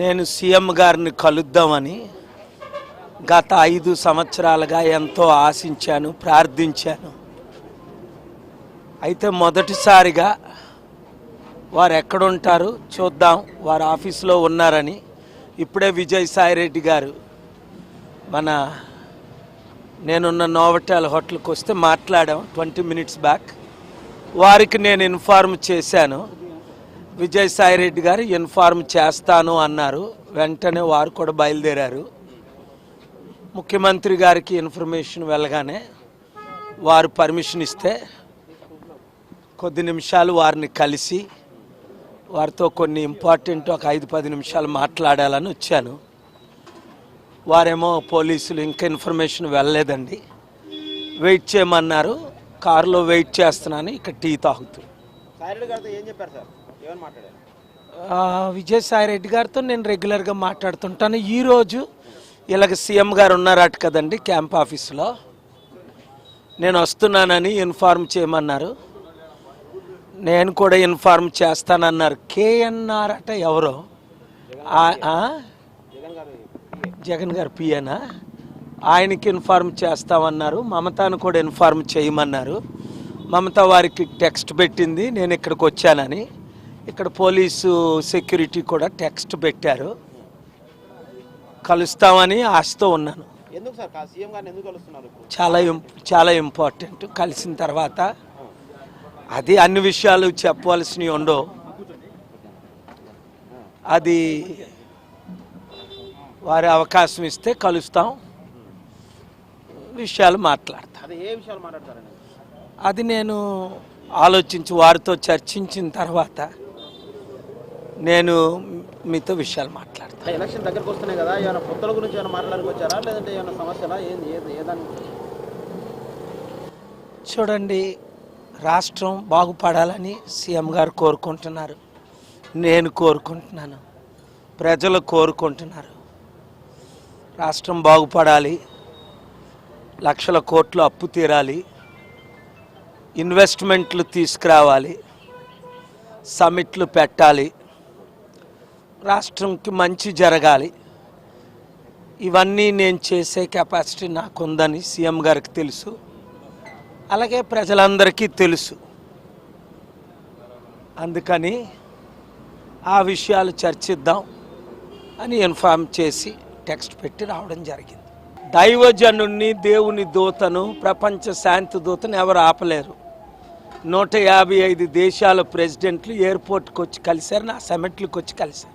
నేను సీఎం గారిని కలుద్దామని గత ఐదు సంవత్సరాలుగా ఎంతో ఆశించాను ప్రార్థించాను. అయితే మొదటిసారిగా వారు ఎక్కడుంటారు చూద్దాం వారు ఆఫీసులో ఉన్నారని. ఇప్పుడే విజయసాయిరెడ్డి గారు మన నేనున్న నోవటాల్ హోటల్కి వస్తే మాట్లాడాం ట్వంటీ మినిట్స్ బ్యాక్. వారికి నేను ఇన్ఫార్మ్ చేశాను. విజయసాయిరెడ్డి గారు ఇన్ఫార్మ్ చేస్తాను అన్నారు. వెంటనే వారు కూడా బయలుదేరారు. ముఖ్యమంత్రి గారికి ఇన్ఫర్మేషన్ వెళ్ళగానే వారు పర్మిషన్ ఇస్తే కొద్ది నిమిషాలు వారిని కలిసి వారితో కొన్ని ఇంపార్టెంట్ ఒక ఐదు పది నిమిషాలు మాట్లాడాలని వచ్చాను. వారేమో పోలీసులు ఇంకా ఇన్ఫర్మేషన్ వెళ్ళలేదండి. వెయిట్ చేయమన్నారు. కారులో వెయిట్ చేస్తున్నాను. ఇక్కడ టీ తాగుతూ. విజయసాయి రెడ్డి గారితో నేను రెగ్యులర్గా మాట్లాడుతుంటాను. ఈరోజు ఇలాగ సీఎం గారు ఉన్నారట కదండి క్యాంప్ ఆఫీసులో. నేను వస్తున్నానని ఇన్ఫార్మ్ చేయమన్నారు. నేను కూడా ఇన్ఫార్మ్ చేస్తానన్నారు. కేఎన్ఆర్ అట ఎవరో? జగన్ గారు పిఏనా ఆయనకి ఇన్ఫార్మ్ చేస్తామన్నారు. మమతాను కూడా ఇన్ఫార్మ్ చేయమన్నారు. మమత వారికి టెక్స్ట్ పెట్టింది. నేను ఇక్కడికి వచ్చానని. ఇక్కడ పోలీసు సెక్యూరిటీ కూడా టెక్స్ట్ పెట్టారు. కలుస్తామని ఆశతో ఉన్నాను. చాలా చాలా ఇంపార్టెంట్. కలిసిన తర్వాత అది అన్ని విషయాలు చెప్పవలసినవి ఉండవు. అది వారి అవకాశం ఇస్తే కలుస్తాం. విషయాలు మాట్లాడతాం. అది నేను ఆలోచించి వారితో చర్చించిన తర్వాత నేను మీతో విషయాలు మాట్లాడతాను. ఎలక్షన్ దగ్గరకు వస్తున్నాయి కదా ఏమైనా పొత్తుల గురించి ఏమైనా మాట్లాడానికి వచ్చారా లేదంటే ఏమైనా సమస్యలా? ఏంది ఏది ఏదాని చూడండి రాష్ట్రం బాగుపడాలని సీఎం గారు కోరుకుంటున్నారు. నేను కోరుకుంటున్నాను. ప్రజలు కోరుకుంటున్నారు. రాష్ట్రం బాగుపడాలి. లక్షల కోట్లు అప్పు తీరాలి. ఇన్వెస్ట్మెంట్లు తీసుకురావాలి. సమిట్లు పెట్టాలి. రాష్ట్రంకి మంచి జరగాలి. ఇవన్నీ నేను చేసే కెపాసిటీ నాకుందని సీఎం గారికి తెలుసు. అలాగే ప్రజలందరికీ తెలుసు. అందుకని ఆ విషయాలు చర్చిద్దాం అని ఇన్ఫార్మ్ చేసి టెక్స్ట్ పెట్టి రావడం జరిగింది. దైవజను దేవుని దూతను ప్రపంచ శాంతి దూతను ఎవరు ఆపలేరు. నూట యాభై ఐదు దేశాల ప్రెసిడెంట్లు ఎయిర్పోర్ట్కి వచ్చి కలిశారు నా సమిట్లకు వచ్చి కలిశారు.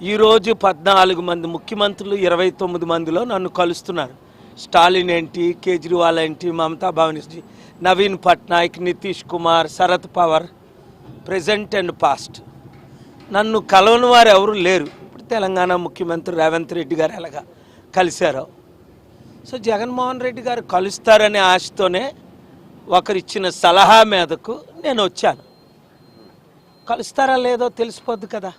ఈరోజు పద్నాలుగు మంది ముఖ్యమంత్రులు ఇరవై తొమ్మిది మందిలో నన్ను కలుస్తున్నారు. స్టాలిన్ ఏంటి కేజ్రీవాల్ ఏంటి Mamata Banerjee Naveen Patnaik Nitish Kumar Sharad Pawar present and past. నన్ను కలవని వారు ఎవరు లేరు. ఇప్పుడు తెలంగాణ ముఖ్యమంత్రి రేవంత్ రెడ్డి గారు ఎలాగా కలిశారు. సో జగన్మోహన్ రెడ్డి గారు కలుస్తారనే ఆశతోనే ఒకరిచ్చిన సలహా మీదకు నేను వచ్చాను. కలుస్తారా లేదో తెలిసిపోద్ది కదా.